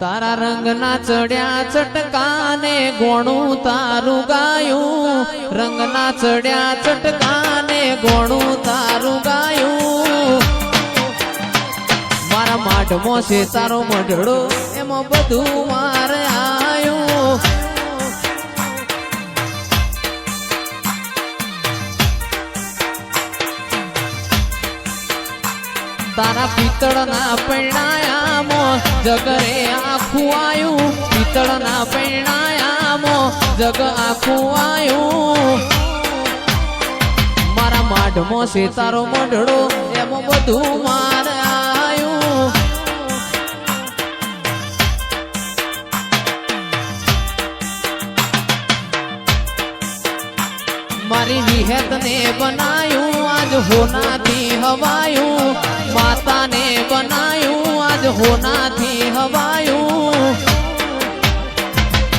તારા રંગના ચડ્યા ચટકાને ગોણું તારું ગાયું. રંગના ચડ્યા ચટકાને ગોણું તારું ગાયું. મારા માઢમાં છે તારો મઢડો એમાં બધું મારે તારા પિત્તળના પૈણાયામો જગરે આખું આયું. પિત્તળના પૈણાયામો જગ આખું આયું. મારા માઢમાં છે તારો મઢડો એમાં બધું માર આયું. મારી વિહેત ને બનાયું આજ હોનાથી હવાયું. માતાને બનાયું. આજ હોનાથી હવાયું.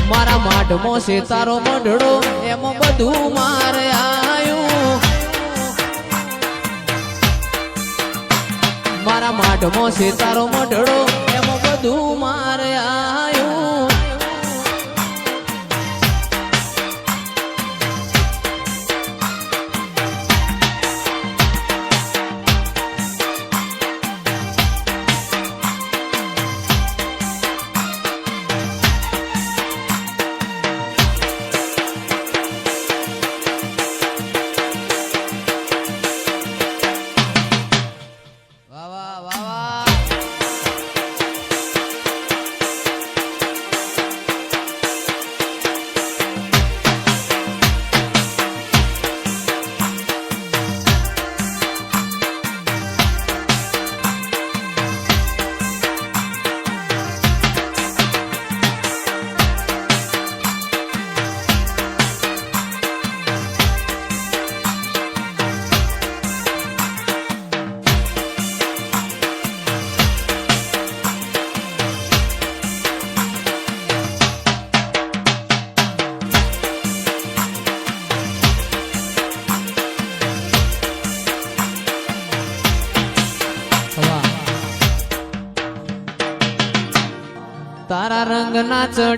મારા માઢમાં છે, તારો મઢડો એમાં બધું મારે આયું. મારા માઢમાં છે, તારો મઢડો એમાં બધું મારે આયું.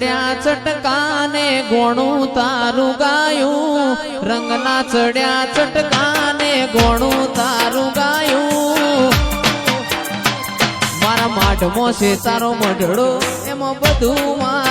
ચડ્યા ચટકાને ગોણું તારું ગાયું. રંગના ચડ્યા ચટકાને ગોણું તારું ગાયું. મારા માઢમો છે તારો મઢડો એમાં બધું મારે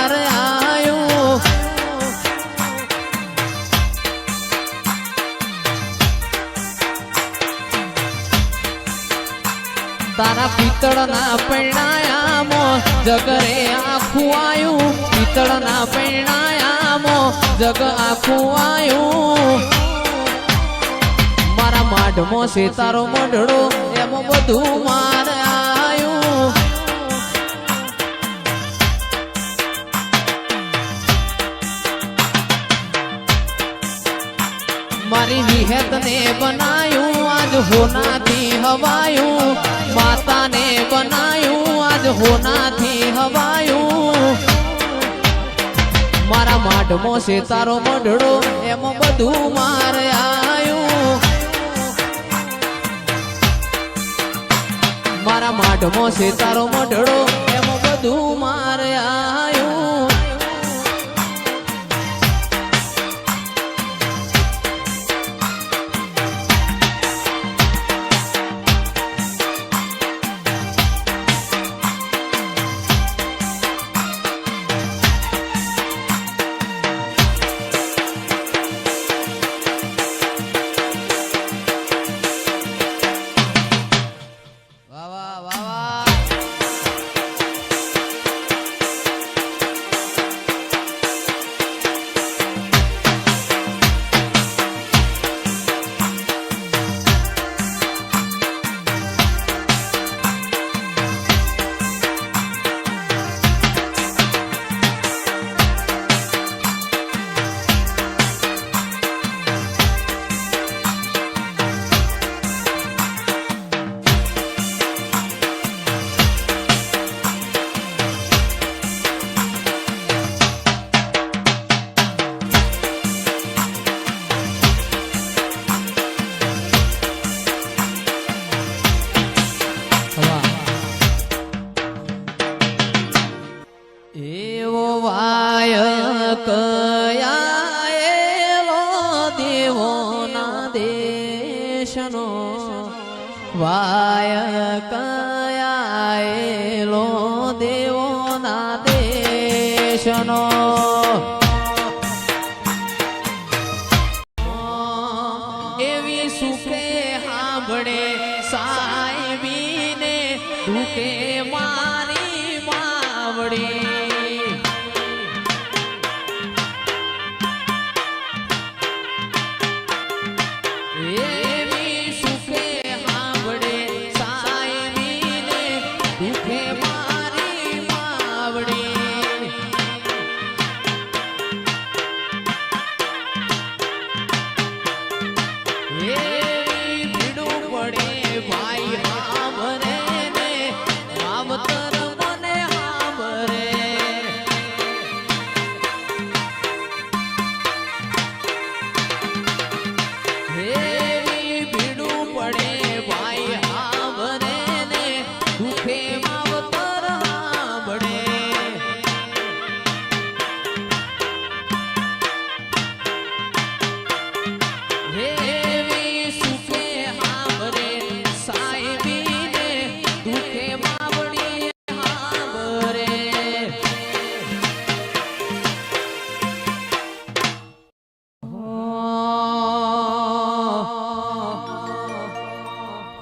તારા પિત્તળના પૈણાયામો જગરે આખું આયું, પિત્તળના પૈણાયામો જગ આખું આયું. મારા માઢમો છે તારો મઢડો એમાં બધું મારે આયું. મારી વિહેત ને બનાયું આજ હોનાથી હવાયું, માતાને બનાયું, આજ હોનાથી હવાયું. મારા માઢમો છે તારો મઢડો એમાં બધું મારે આયું. મારા માઢમો છે તારો મઢડો એમાં બધું મારે આયું. વાય કયા લો દેવો ના દેશનો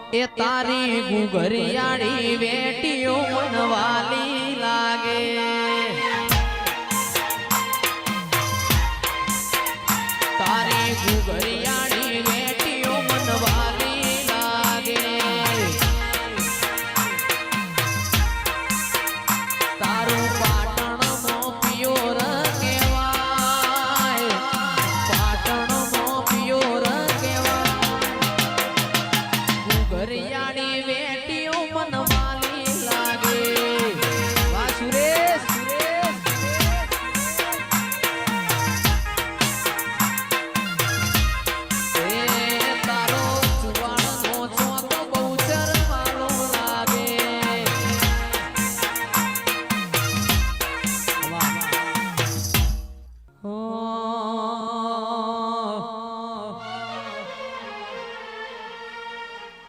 એ તારી ગુગરિયાળી વેટીઓ મનવા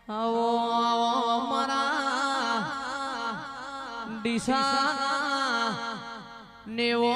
આવો મારા દિશા નેવો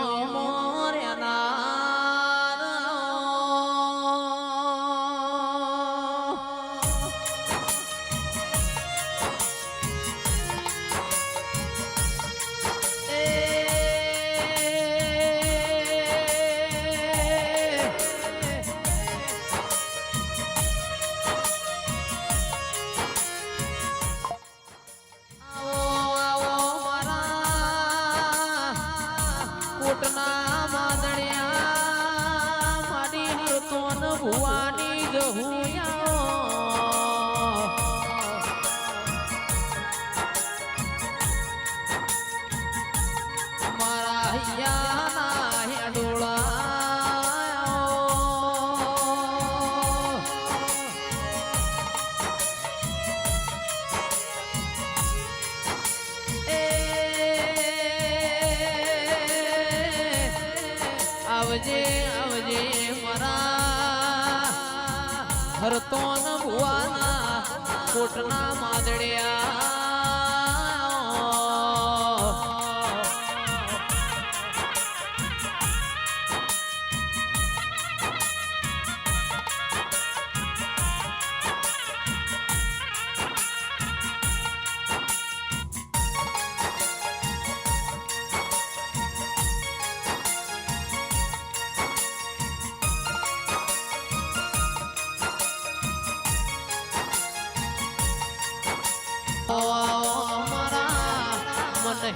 હરતો ન ભુવાના કોટના માદડ્યા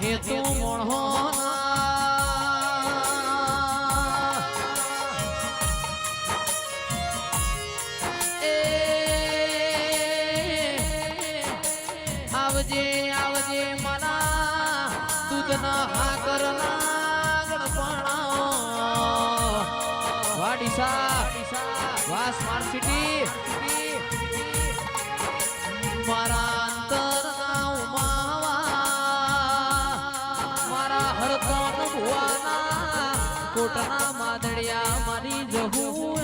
હેતુ મોણો આવજે આવજે મના દૂધના હાકર નાગણપણા વાડીસા વાસ માર્કેટી રાતના માદળિયા મારી જહું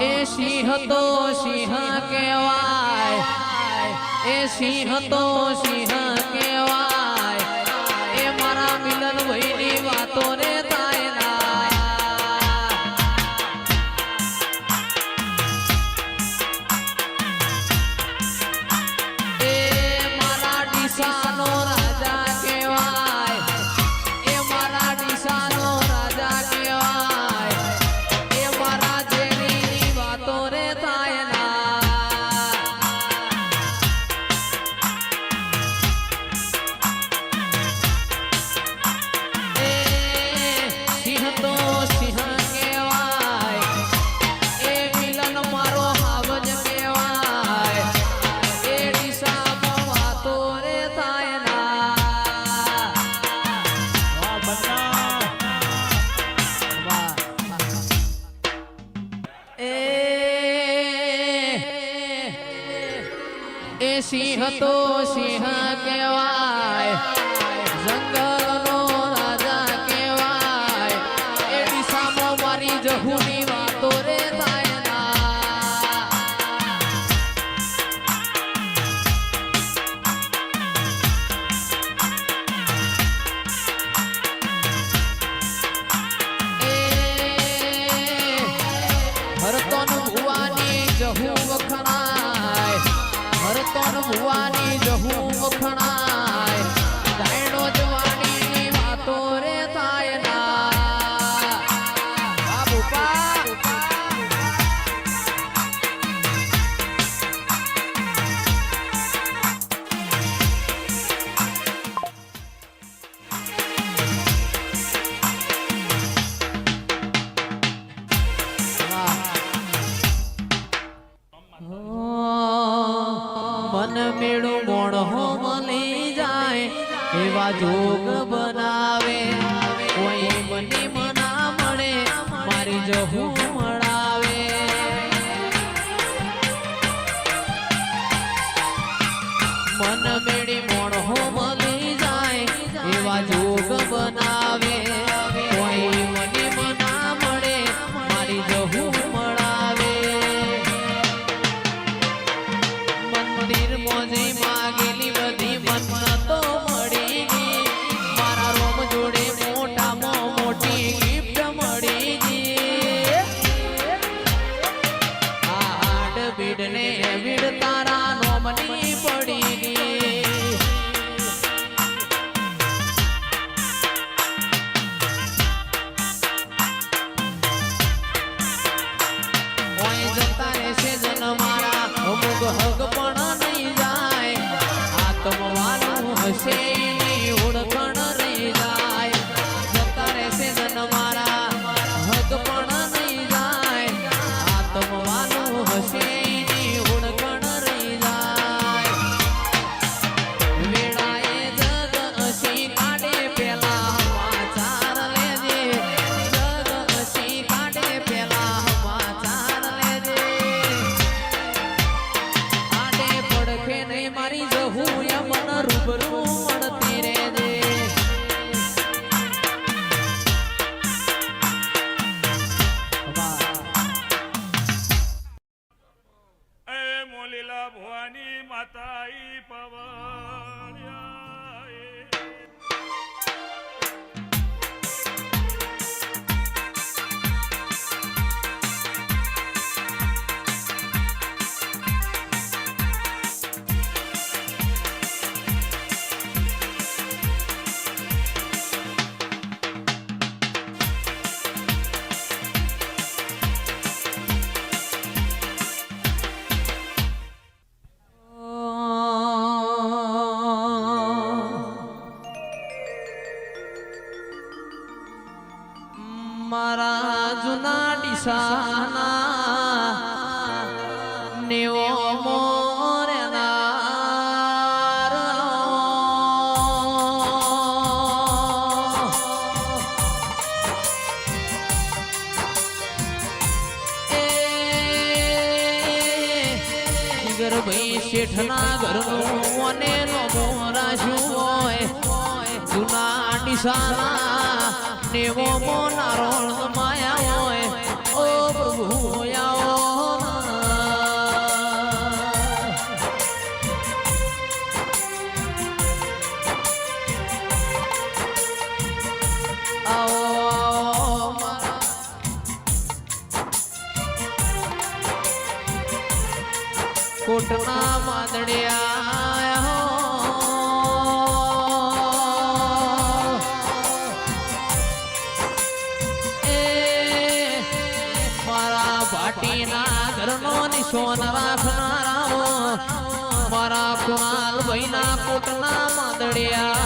એ સિંહ તો સિંહ કહેવાય. એ સિંહ તો સિંહ સિંહ તો સિંહ કહેવાય One is जोग hug up શેઠના ઘરનો અને મોરા શું હોય જુના નિશાના નેવો મોના રોણ માયા નિશોન રાખનારાઓ મારા કુમાર ભાઈના કોટના માદડિયા.